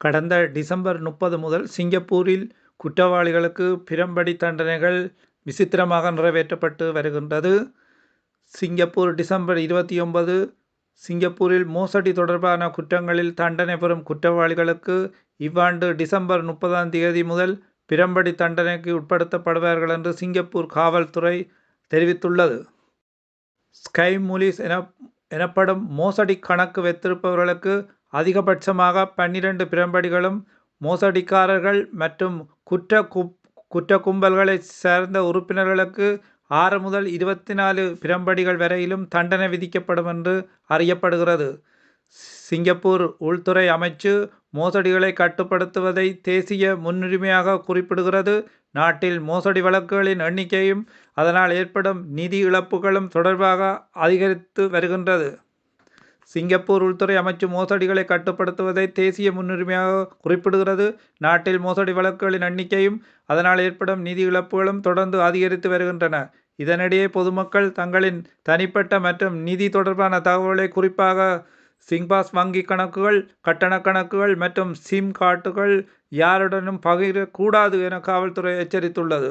கடந்த டிசம்பர் முப்பது முதல் சிங்கப்பூரில் குற்றவாளிகளுக்கு பிரம்படி தண்டனைகள் விசித்திரமாக நிறைவேற்றப்பட்டு வருகின்றது. சிங்கப்பூர் டிசம்பர் இருபத்தி ஒன்பது சிங்கப்பூரில் மோசடி தொடர்பான குற்றங்களில் தண்டனை பெறும் குற்றவாளிகளுக்கு இவ்வாண்டு டிசம்பர் முப்பதாம் தேதி முதல் பிரம்படி தண்டனைக்கு உட்படுத்தப்படுவார்கள் என்று சிங்கப்பூர் காவல்துறை தெரிவித்துள்ளது. ஸ்கை மூலிஸ் எனப்படும் மோசடி கணக்கு வைத்திருப்பவர்களுக்கு அதிகபட்சமாக பன்னிரண்டு பிரம்படிகளும் மோசடிக்காரர்கள் மற்றும் குற்ற குற்ற கும்பல்களைச் சேர்ந்த உறுப்பினர்களுக்கு ஆறு முதல் இருபத்தி நாலு பிரம்படிகள் வரையிலும் தண்டனை விதிக்கப்படும் என்று அறியப்படுகிறது. சிங்கப்பூர் உள்துறை அமைச்சு மோசடிகளை கட்டுப்படுத்துவதை தேசிய முன்னுரிமையாக குறிப்பிடுகிறது. நாட்டில் மோசடி வழக்குகளின் எண்ணிக்கையும் அதனால் ஏற்படும் நிதி இழப்புகளும் தொடர்பாக அதிகரித்து வருகின்றது. சிங்கப்பூர் உள்துறை அமைச்சு மோசடிகளை கட்டுப்படுத்துவதை தேசிய முன்னுரிமையாக குறிப்பிடுகிறது. நாட்டில் மோசடி வழக்குகளின் எண்ணிக்கையும் அதனால் ஏற்படும் நிதி இழப்புகளும் தொடர்ந்து அதிகரித்து வருகின்றன. இதனிடையே பொதுமக்கள் தங்களின் தனிப்பட்ட மற்றும் நிதி தொடர்பான தகவல்களை குறிப்பாக சிங்பாஸ் வங்கிக் கணக்குகள் கட்டணக் கணக்குகள் மற்றும் சிம் கார்டுகள் யாருடனும் பகிரக்கூடாது என காவல்துறை எச்சரித்துள்ளது.